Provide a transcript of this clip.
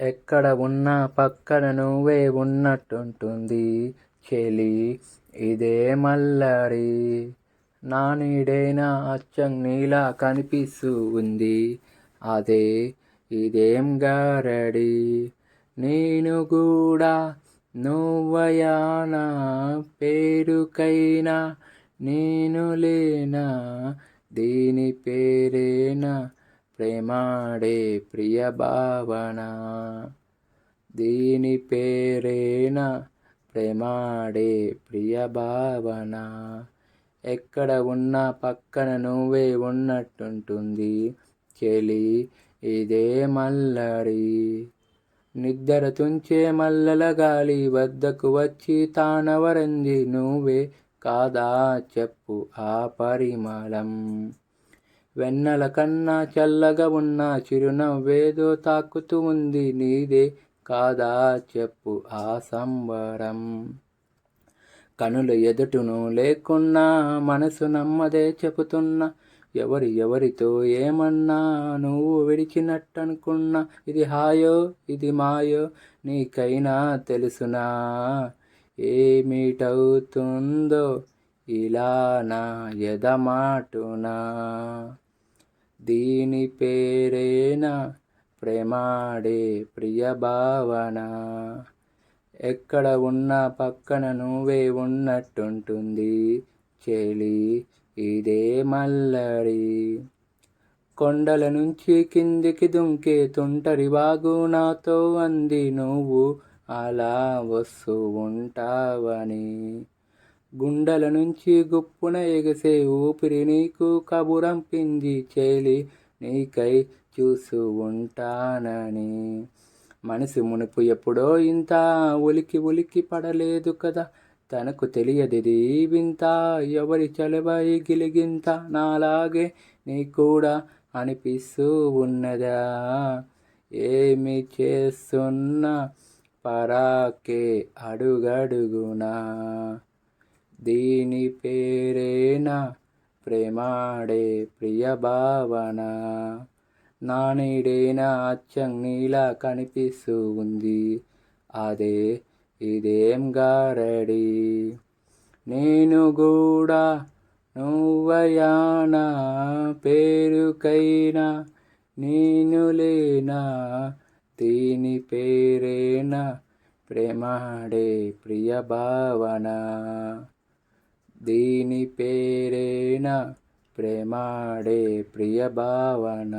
ఎక్కడ ఉన్నా పక్కన నువ్వే ఉన్నట్టుంటుంది చెలి. ఇదే మల్లడి. నా నీడైనా అచ్చం నీలా కనిపిస్తూ ఉంది అదే ఇదేం గారడి. నేను కూడా నువ్వయానా పేరుకైనా నేను లేనా దీని పేరేనా ప్రేమాడే ప్రియ భావన దీని పేరేన? ప్రేమాడే ప్రియ భావన ఎక్కడ ఉన్నా పక్కన నువ్వే ఉన్నట్టుంటుంది చెలి ఇదే మల్లడి నిద్ర తుంచే మల్లల గాలి వద్దకు వచ్చి తానవరంది నువ్వే కాదా చెప్పు ఆ పరిమళం. వెన్నెల కన్నా చల్లగా ఉన్న చిరునవ్వేదో తాకుతూ ఉంది నీదే కాదా చెప్పు ఆ సంబరం. కనుల ఎదుటను లేకున్నా మనసు నమ్మదే చెబుతున్నా ఎవరి ఎవరితో ఏమన్నా నువ్వు విడిచినట్టనుకున్నా ఇది హాయో ఇది మాయో నీకైనా తెలుసునా? ఏమిటవుతుందో ఇలా నా ఎదమాటునా దీని పేరేనా ప్రేమాడే ప్రియ భావన ఎక్కడ ఉన్నా పక్కన నువ్వే ఉన్నట్టుంటుంది చెలి ఇదే మల్లరి. కొండల నుంచి కిందికి దుంకే తుంటరి బాగు నాతో అంది నువ్వు అలా వస్తూ ఉంటావని. గుండెల నుంచి గుప్పున ఎగసే ఊపిరి నీకు కబురంపింది చేలి నీకై చూస్తూ ఉంటానని. మనసు మునుపు ఎప్పుడో ఇంత ఉలికి ఉలికి పడలేదు కదా. తనకు తెలియదిది వింత ఎవరి చలవై గిలిగింత నాలాగే నీ కూడా అనిపిస్తూ ఉన్నదా? ఏమి చేస్తున్నా? పరాకే అడుగడుగునా? దీని పేరేనా? ప్రేమాడే ప్రియ భావన నా నీడేనా అచ్చం నీలా కనిపిస్తూ ఉంది. అదే ఇదేం గారడి? నేను కూడా నువ్వయానా? పేరుకైనా నేను లేనా? దీని పేరేనా? ప్రేమాడే ప్రియ భావన దీని పేరేనా? ప్రేమాడే ప్రియ భావన